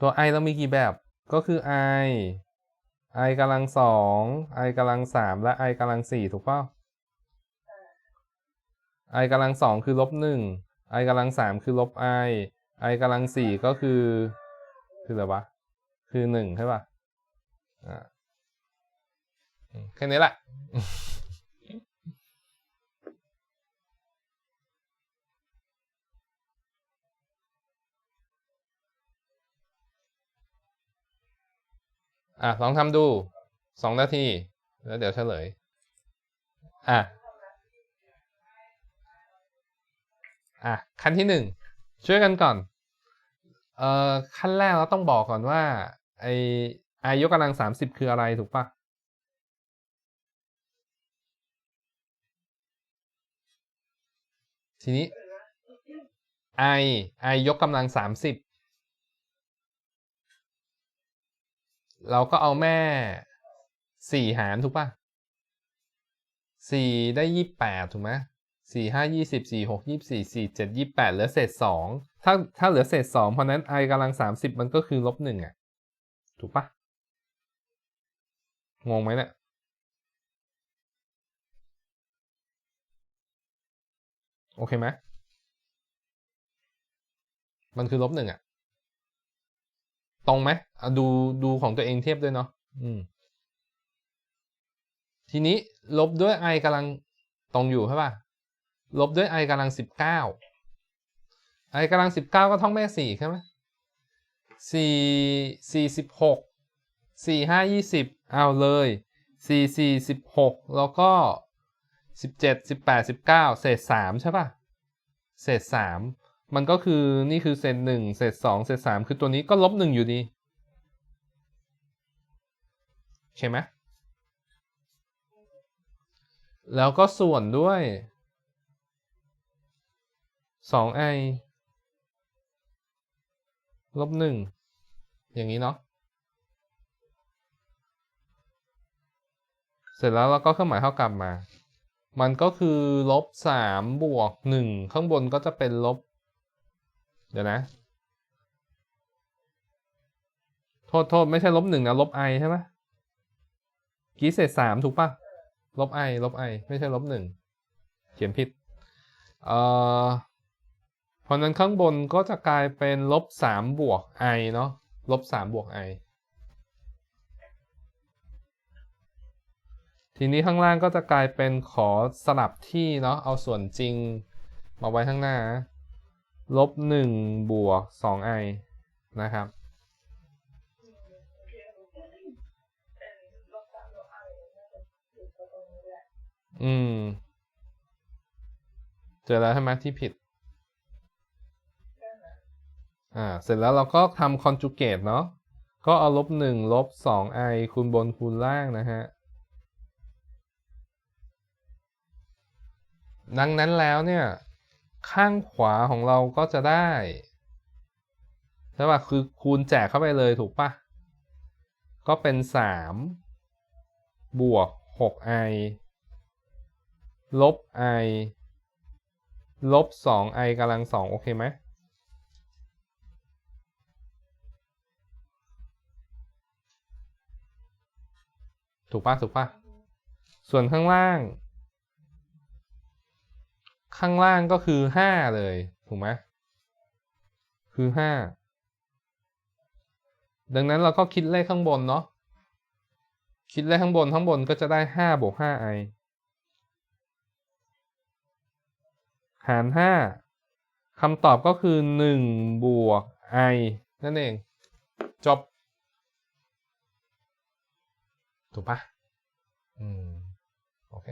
ตัว i เรามีกี่แบบก็คือ i i กำลังสอง i กำลังสามและ i กำลังสี่ถูกเปล่า i กำลังสองคือลบหนึ่ง i กำลังสามคือลบ i i กำลังสี่ก็คือ คืออะไรวะ คือหนึ่งใช่ป่ะอ่าอืมแค่นี้แหละ อะลองทำดูสองนาที แล้วเดี๋ยวเฉลย อะ อะ ขั้นที่หนึ่งช่วยกันก่อน เอ่อ ขั้นแรกเราต้องบอกก่อนว่า ไอไอยกกำลังสามสิบคืออะไรถูกปะทีนี้ i i ยกกำลังสามสิบ เราก็เอาแม่สี่หารถูกปะสี่ได้ยี่แปดถูกไหมสี่ห้ายี่สิบสี่หกยี่สี่สี่เจ็ดยี่แปดเหลือเศษสองถ้าถ้าเหลือเศษสองเพราะนั้น i กำลังสามสิบมันก็คือลบหนึ่งอะ ถูกปะงงไหมเนี่ยโอเคไหมมันคือลบหนึ่งอะ ตรงไหมดูดูของตัวเองเทียบด้วยเนาะอืม ทีนี้ลบด้วย i กำลังตรงอยู่ใช่ป่ะ ลบด้วย i กำลังสิบเก้า i กำลังสิบเก้าก็ท่องแม่สี่ใช่ไหมสี่สี่สิบหกสี่ห้ายี่สิบเอาเลยสี่สี่สิบหกแล้วก็สิบเจ็ดสิบแปดสิบเก้าเศษสามใช่ป่ะ เศษสาม มันก็คือนี่คือเศษหนึ่งเศษสองเศษสามคือตัวนี้ก็ลบหนึ่งอยู่ดี ใช่ไหมแล้วก็ส่วนด้วยสองไอลบหนึ่งอย่างนี้เนาะเสร็จแล้วเราก็เครื่องหมายเท่ากับมา มันก็คือลบสามบวกหนึ่งข้างบนก็จะเป็นลบ เดี๋ยวนะ โทษโทษไม่ใช่ลบหนึ่งนะลบไอใช่ไหมกี้เศษสามถูกปะลบไอลบไอไม่ใช่ลบหนึ่งเขียนผิด เอ่อเพราะนั้นข้างบนก็จะกลายเป็นลบสามบวกไอเนาะลบสามบวกไอทีนี้ข้างล่างก็จะกลายเป็นขอสลับที่เนาะเอาส่วนจริงมาไว้ข้างหน้า ลบหนึ่งบวกสองไอนะครับอืม เจอแล้วใช่ไหมที่ผิด อ่า เสร็จแล้วเราก็ทำ conjugate เนาะ ก็เอาลบหนึ่งลบสองไอคูณบนคูณล่างนะฮะ ดังนั้นแล้วเนี่ย ข้างขวาของเราก็จะได้ใช่ป่ะคือคูณแจกเข้าไปเลยถูกป่ะ ก็เป็นสามบวกหกไอลบ i ลบสอง i กำลังสองโอเคไหมถูกป่ะถูกป่ะ ส่วนข้างล่าง ข้างล่างก็คือห้าเลย ถูกไหมคือห้าดังนั้นเราก็คิดเลขข้างบนเนาะคิดเลขข้างบนข้างบนก็จะได้ห้าบวกห้า i หารห้าคำตอบก็คือหนึ่งบวก i นั่นเอง จบ ถูกปะอืม โอเค